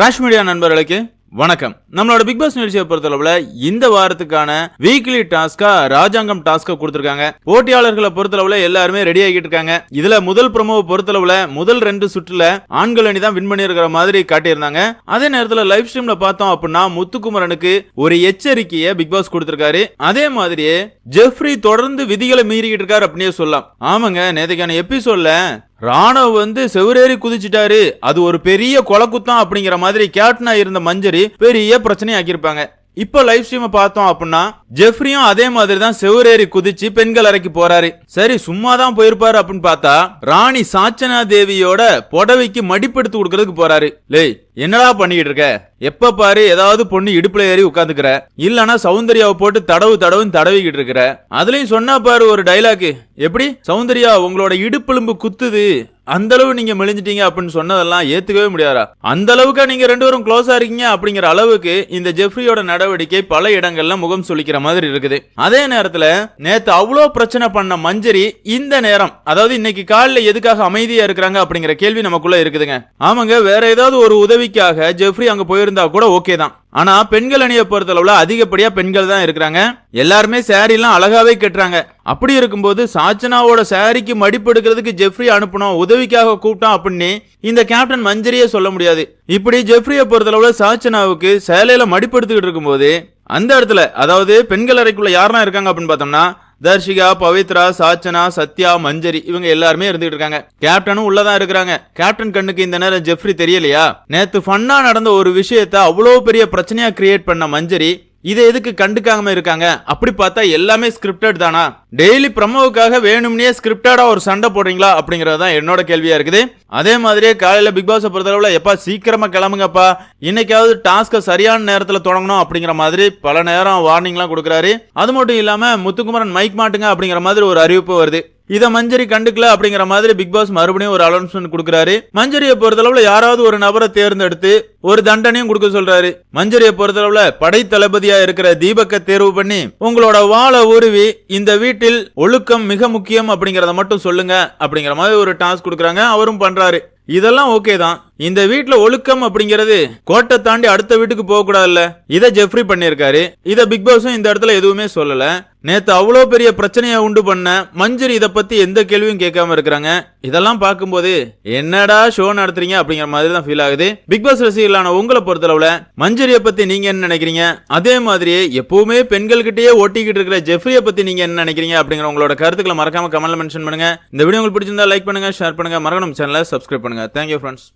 Rash media நண்பர்களுக்கு வணக்கம். நம்மளோட பிக் பாஸ் நிகழ்ச்சியை பொறுத்தளவுல இந்த வாரத்துக்கான வீக்லி டாஸ்கா ராஜாங்கம் டாஸ்கா கொடுத்திருக்காங்க. போட்டியாளர்களை பொறுத்தளவுல எல்லாருமே ரெடி ஆகிட்டு இருக்காங்க. இதுல முதல் ப்ரோமோவை பொறுத்தளவுல முதல் ரெண்டு சுற்றுல ஆண்கள் அணி தான் வின் பண்ணியிருக்கிற மாதிரி காட்டியிருந்தாங்க. அதே நேரத்துல லைவ் ஸ்ட்ரீம்ல பார்த்தோம் அப்படின்னா முத்துக்குமரனுக்கு ஒரு எச்சரிக்கையை பிக் பாஸ் கொடுத்திருக்காரு. அதே மாதிரியே ஜெஃப்ரி தொடர்ந்து விதிகளை மீறிக்கிட்டு இருக்காரு அப்படின்னே சொல்லலாம். ஆமாங்க நேற்றுக்கான எபிசோட்ல ராணுவ வந்து செவரேறி குதிச்சிட்டாரு. அது ஒரு பெரிய கொலக்குத்தம் அப்படிங்கிற மாதிரி கேப்டனா இருந்த மஞ்சரி பெரிய பிரச்சனை ஆக்கியிருப்பாங்க இப்போ லைவ் ஸ்ட்ரீமை பார்த்தோம் அப்படின்னா ஜெஃப்ரியும் அதே மாதிரி தான் செவரேறி குதிச்சு பெண்கள் அறைக்கு போறாரு. சரி சும்மா தான் போயிருப்பாரு அப்படின்னு பார்த்தா ராணி சாச்சனா தேவியோட புடவைக்கு மடிப்பெடுத்து கொடுக்கறதுக்கு போறாரு. லேய் என்னடா பண்ணிக்கிட்டு இருக்க? எப்ப பாரு ஏதாவது பொண்ணு இடுப்புல ஏறி உட்காந்துக்கிற. இல்லனா சௌந்தர்யாவை போட்டு தடவு தடவுன்னு தடவிக்கிட்டு இருக்கிற. அதுலயும் சொன்னா பாரு ஒரு டைலாக் எப்படி? சௌந்தர்யா உங்களோட இடுப்பெலும்பு குத்துது. அந்த அளவு நீங்க மெலிஞ்சிட்டீங்க அப்படின்னு சொன்னதெல்லாம் ஏத்துக்கவே முடியாதா? அந்த அளவுக்கு நீங்க ரெண்டு பேரும் க்ளோஸா இருக்கீங்க அப்படிங்கிற அளவுக்கு இந்த ஜெஃப்ரியோட நடவடிக்கை பல இடங்கள்ல முகம் சுளிக்கிற மாதிரி இருக்குது. அதே நேரத்துல நேத்து அவ்வளோ பிரச்சனை பண்ண மஞ்சரி இந்த நேரம் அதாவது இன்னைக்கு காலில் எதுக்காக அமைதியா இருக்கிறாங்க அப்படிங்கிற கேள்வி நமக்குள்ள இருக்குதுங்க. ஆமாங்க வேற ஏதாவது ஒரு உதவிக்காக ஜெஃப்ரி அங்க போயிருந்தா கூட ஓகே தான். ஆனா பெண்கள் அணியை பொறுத்தளவுல அதிகப்படியா பெண்கள் தான் இருக்கிறாங்க. எல்லாருமே saree எல்லாம் அழகாவே கட்டுறாங்க. அப்படி இருக்கும்போது சாச்சனாவோட சாரிக்கு மடிப்பு எடுக்கிறதுக்கு ஜெஃப்ரி அனுப்பணும் உதவிக்காக கூப்பிட்டோம் அப்படின்னு இந்த கேப்டன் மஞ்சரியே சொல்ல முடியாது. இப்படி ஜெஃப்ரியை பொறுத்தளவுல சாச்சனாவுக்கு சேலையில மடிப்பு எடுத்துக்கிட்டு இருக்கும்போது அந்த இடத்துல அதாவது பெண்கள் அறைக்குள்ள யாரெல்லாம் இருக்காங்க அப்படின்னு பார்த்தோம்னா தர்ஷிகா பவித்ரா சாச்சனா சத்யா மஞ்சரி இவங்க எல்லாருமே இருந்துகிட்டு இருக்காங்க. கேப்டனும் உள்ளதான் இருக்கிறாங்க. கேப்டன் கண்ணுக்கு இந்த நேரம் ஜெஃப்ரி தெரியலையா? நேத்து ஃபன்னா நடந்த ஒரு விஷயத்த அவ்வளவு பெரிய பிரச்சனையா கிரியேட் பண்ண மஞ்சரி இதை எதுக்கு கண்டுக்காம இருக்காங்க? அப்படி பார்த்தா எல்லாமே ஸ்கிரிப்டட் தானா? டெய்லி ப்ரமோவுக்காக வேணும்னே ஸ்கிரிப்டடா ஒரு சண்டை போடுறீங்களா? அப்படிங்கறது தான் என்னோட கேள்வியா இருக்குது. அதே மாதிரியே காலையில பிக் பாஸ் பொறுத்தளவுல எப்பா சீக்கிரமா கிளம்புங்கப்பா. இன்னைக்காவது டாஸ்க சரியான நேரத்துல தொடங்கணும் அப்படிங்கிற மாதிரி பல நேரம் வார்னிங்லாம் கொடுக்குறாரு. அது மட்டும் இல்லாம முத்துக்குமரன் மைக் மாட்டுங்க அப்படிங்கிற மாதிரி ஒரு அறிவிப்பு வருது. இதை மஞ்சரி கண்டுக்கல அப்படிங்கிற மாதிரி பிக் பாஸ் மறுபடியும் ஒரு அனௌன்ஸ்மெண்ட் கொடுக்குறாரு. மஞ்சரியை பொறுத்தளவுல யாராவது ஒரு நபரை தேர்ந்தெடுத்து ஒரு தண்டனையும் கொடுக்க சொல்றாரு. மஞ்சரியை பொறுத்தளவுல படை தளபதியா இருக்கிற தீபக்க தேர்வு பண்ணி உங்களோட வாழை உருவி இந்த வீட்டில் ஒழுக்கம் மிக முக்கியம் அப்படிங்கறத மட்டும் சொல்லுங்க அப்படிங்கிற மாதிரி ஒரு டாஸ்க் கொடுக்குறாங்க. அவரும் பண்றாரு. இதெல்லாம் ஓகே தான். இந்த வீட்டுல ஒழுக்கம் அப்படிங்கிறது கோட்டை தாண்டி அடுத்த வீட்டுக்கு போக கூடாதுல்ல? இதை ஜெஃப்ரி பண்ணியிருக்காரு. இத பிக் பாஸும் இந்த இடத்துல எதுவுமே சொல்லல. நேத்து அவ்வளோ பெரிய பிரச்சனையை உண்டு பண்ண மஞ்சரி இதை பத்தி எந்த கேள்வியும் கேட்காம இருக்கிறாங்க. இதெல்லாம் பார்க்கும்போது என்னடா ஷோ நடத்துறீங்க? அப்படிங்கிற மாதிரி தான் ஃபீல் ஆகுது. பிக் பாஸ் ரசிகர்களான உங்களை பொறுத்தளவுல மஞ்சரியை பத்தி நீங்க என்ன நினைக்கிறீங்க? அதே மாதிரியே எப்பவுமே பெண்கள்கிட்டயே ஒட்டிக்கிட்டு இருக்கிற ஜெஃப்ரியை பத்தி நீங்க என்ன நினைக்கிறீங்க? அப்படிங்கிற உங்களோட கருத்துக்களை மறக்காம கமெண்ட்ல மென்ஷன் பண்ணுங்க. இந்த வீடியோ உங்களுக்கு பிடிச்சிருந்தா லைக் பண்ணுங்க ஷேர் பண்ணுங்க. மறக்கணும் சேனலை சப்ஸ்கிரைப் பண்ணுங்க. Thank you friends